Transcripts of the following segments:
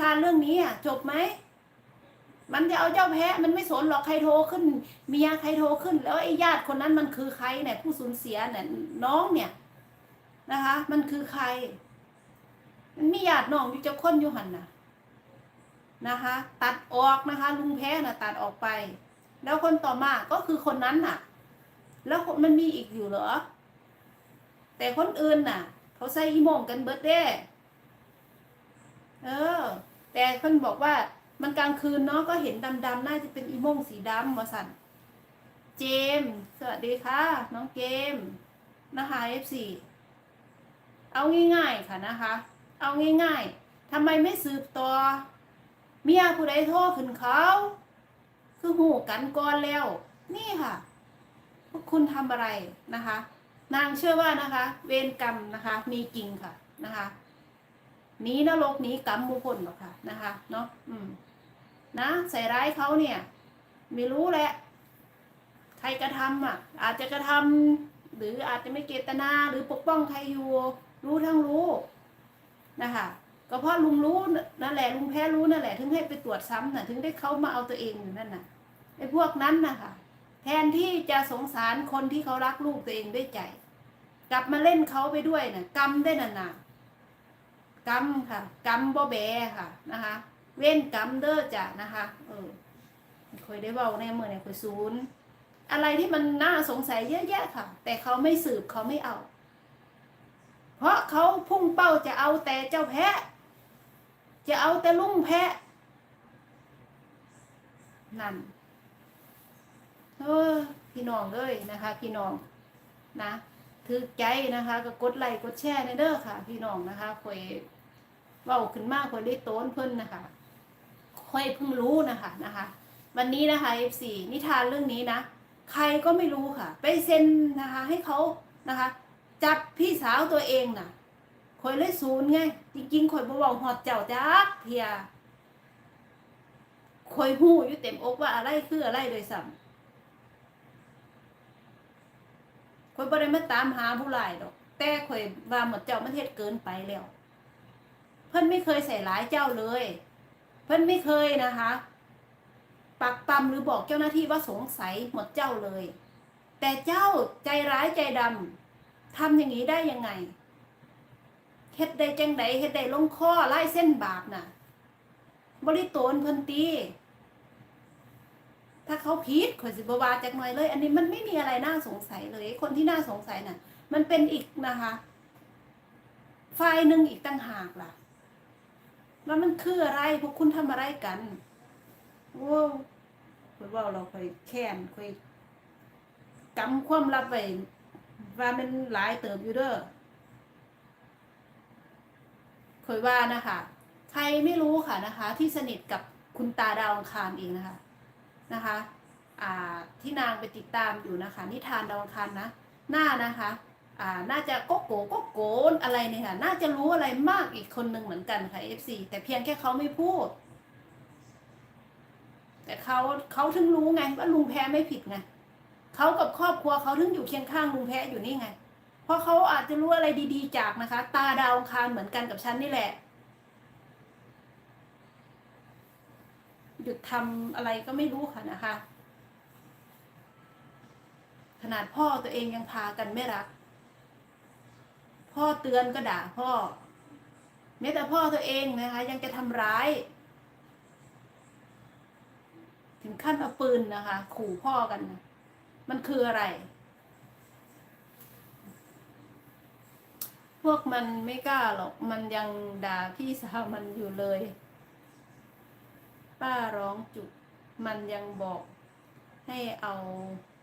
ทานเรื่องนี้อะจบไหมมันจะเอาเจ้าแพะมันไม่สนหรอกใครโทรขึ้นเมียใครโทรขึ้น แล้วไอ้ญาติคนนั้นมันคือใครเนี่ยผู้สูญเสียเนี่ยน้องเนี่ยนะคะ มันคือใคร มันมีญาติน้องอยู่จะค้นอยู่หันนะนะคะ ตัดออกนะคะ ลุงแพ้น่ะ ตัดออกไป แล้วคนต่อมาก็คือคนนั้นน่ะ แล้วมันมีอีกอยู่เหรอ แต่คนอื่นน่ะ เขาใส่อีมงกันเบิดเด้ เออ แต่เพิ่นบอกว่ามันกลางคืนเนาะก็เห็นดำๆน่าจะเป็นอีโมงสีดำมาสันเจม สวัสดีค่ะ น้องเกมนะคะ F4 เอาง่ายๆค่ะนะคะ เอาง่ายๆทำไมไม่สืบต่อเมียผู้ใดโทษขึ้นเขา คือหูกันก่อนแล้ว นี่ค่ะ พวกคุณทำอะไรนะคะ นางเชื่อว่านะคะ เวรกรรมนะคะ มีจริงค่ะนะคะ นีนรกหนีกรรมมุพนหรอกค่ะนะคะเนาะอืมนะใส่ร้ายเขาเนี่ย ไม่รู้แหละ ใครกระทำอะ อาจจะกระทำหรืออาจจะไม่เจตนาหรือปกป้องใครอยู่รู้ทั้งรู้นะคะก็เพราะลุงรู้นั่นแหละลุงแพ้รู้นั่นแหละ ถึงให้ไปตรวจซ้ำน่ะ ถึงได้เขามาเอาตัวเองอยู่นั่นน่ะไอ้พวกนั้นนะคะแทนที่จะสงสารคนที่เขารักลูกตัวเองด้วยใจ กลับมาเล่นเขาไปด้วยน่ะ กรรมได้น่ะน่ะ กรรมค่ะกรรมบ่แบค่ะนะคะ เว้นกรรมเด้อจ้ะนะคะเออคอยได้เบาในเมื่อเนี่ยคอยศูนย์อะไรที่มันน่าสงสัยเยอะแยะค่ะ แต่เขาไม่สืบเขาไม่เอา เพราะเขาพุ่งเป้าจะเอาแต่เจ้าแพะ จะเอาแต่ลุงแพะ นั่นเออพี่น้องเลยนะคะ พี่น้องนะ ถือใจนะคะก็กดไลค์กดแชร์ในเด้อค่ะ พี่น้องนะคะคอยเว้าขึ้นมากคอยได้โต้นเพิ่นนะคะค่อยเพิ่งรู้นะคะนะคะ วันนี้นะคะ F4 นิทานเรื่องนี้นะ ใครก็ไม่รู้ค่ะ ไปเซ็นนะคะ ให้เขานะคะ จับพี่สาวตัวเองน่ะคอยเลยศูนย์ไง จริงๆคอยบ่เว้าฮอดเจ้าจักเทียคอยหู้อยู่เต็มอกว่าอะไรคืออะไรโดยซ้ำ คอยบ่ได้มาตามหาผู้ร้ายดอก แต่คอยว่าหมดเจ้ามันเฮ็ดเกินไปแล้ว เพิ่นไม่เคยใส่ร้ายเจ้าเลย เพิ่นไม่เคยนะคะ ปักปั๊มหรือบอกเจ้าหน้าที่ว่าสงสัยหมดเจ้าเลย แต่เจ้าใจร้ายใจดำทำอย่างนี้ได้ยังไงเฮ็ดได้จังไดเฮ็ดได้ลงข้อไล่เส้นบาปน่ะบริโตนเพิ่นตี้ เขาผิดข่อยสิบวาจากหน่อยเลย อันนี้มันไม่มีอะไรน่าสงสัยเลย คนที่น่าสงสัยน่ะ มันเป็นอีกนะคะฝ่ายหนึ่งอีกตั้งหากล่ะ แล้วมันคืออะไรพวกคุณทำอะไรกันว้าวคุยว่าเราคอยแค้นคอยกำความลับไว้ว่ามันหลายเติบอยู่เด้อคอยว่านะคะใครไม่รู้ค่ะนะคะ ที่สนิทกับคุณตาดาวอังคารเองนะคะ นะคะที่นางไปติดตามอยู่นะคะ นิทานดาวอังคารนะ หน้านะคะน่าจะโกโก้โกโกนอะไรเนี่ยค่ะ น่าจะรู้อะไรมากอีกคนหนึ่งเหมือนกันค่ะ FC แต่เพียงแค่เขาไม่พูด แต่เขาเขาถึงรู้ไงว่าลุงแพ้ไม่ผิดไงเขากับครอบครัวเขาถึงอยู่เคียงข้างลุงแพ้อยู่นี่ไง เพราะเขาอาจจะรู้อะไรดีๆจากนะคะ ตาดาวังคารเหมือนกันกับฉันนี่แหละ หยุดทำอะไรก็ไม่รู้ค่ะนะคะ ขนาดพ่อตัวเองยังพากันไม่รัก พ่อเตือนก็ด่าพ่อแม้แต่พ่อตัวเองนะคะ ยังจะทำร้าย ถึงขั้นเอาปืนนะคะ ขู่พ่อกัน มันคืออะไร พวกมันไม่กล้าหรอก มันยังด่าพี่สาวมันอยู่เลย ป้าร้องจุก มันยังบอกให้เอา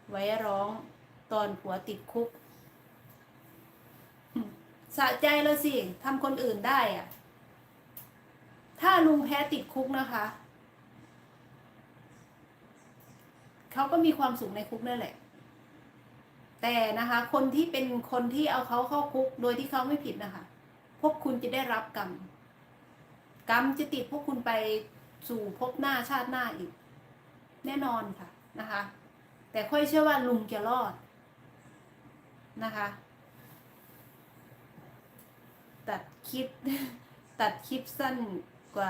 ไว้ร้องตอนผัวติดคุก สะใจแล้วสิทำคนอื่นได้อะถ้าลุงแพ้ติดคุกนะคะ เขาก็มีความสุขในคุกนั่นแหละ แต่นะคะ คนที่เป็นคนที่เอาเขาเข้าคุก โดยที่เขาไม่ผิดนะคะ พวกคุณจะได้รับกรรม กรรมจะติดพวกคุณไป สู่พบหน้าชาติหน้าอีก แน่นอนค่ะนะคะ แต่ค่อยเชื่อว่าลุงจะรอดนะคะ ตัดคลิป ตัดคลิปสั้นกว่า